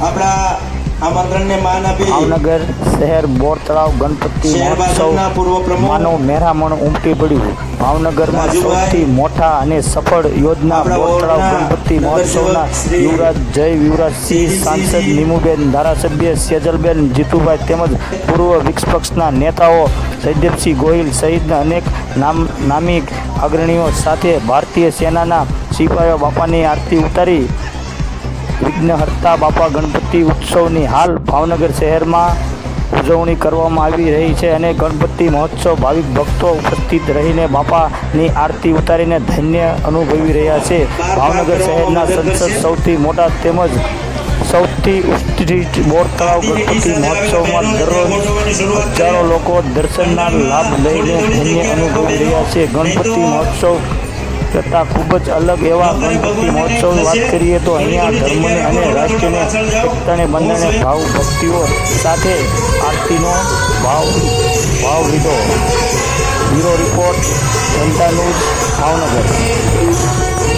આપણા આમંત્રણને માન આપી ભાવનગર શહેર બોર તળાવ ગણપતિ માનવ મેરામણ ઉમટી પડ્યું. ભાવનગરમાં સૌથી મોટા અને સફળ યોજના બોર તળાવ ગણપતિ મહોત્સવના યુવરાજ જય યુવરાજ સિંહ સાંસદ નીમુબેન ધારાસભ્ય સેજલબેન જીતુભાઈ તેમજ પૂર્વ વિક્ષપક્ષના નેતાઓ જયદેવસિંહ ગોહિલ સહિતના અનેક નામ નામી અગ્રણીઓ સાથે ભારતીય સેનાના સિપાહીઓ બાપાની આરતી ઉતારી. વિઘ્નહર્તા બાપા ગણપતિ ઉત્સવની હાલ ભાવનગર શહેરમાં ઉજવણી કરવામાં આવી રહી છે અને ગણપતિ મહોત્સવ ભાવિક ભક્તો ઉપસ્થિત રહીને બાપાની આરતી ઉતારીને ધન્ય અનુભવી રહ્યા છે. ભાવનગર શહેરના સંસદ સૌથી મોટા તેમજ સૌથી ઉત્કૃષ્ટ બોર તળાવ ગણપતિ મહોત્સવમાં દરરોજ હજારો લોકો દર્શનના લાભ લઈને ધન્ય અનુભવી રહ્યા છે. ગણપતિ મહોત્સવ કરતાં ખૂબ જ અલગ એવા ગણપતિ મહોત્સવની વાત કરીએ તો અહીંયા ધર્મને અને રાષ્ટ્રને, એકતાને બંને ભાવ ભક્તિઓ સાથે આરતીનો ભાવ ભાવ લીધો bureau report, Janata news, Bhavnagar.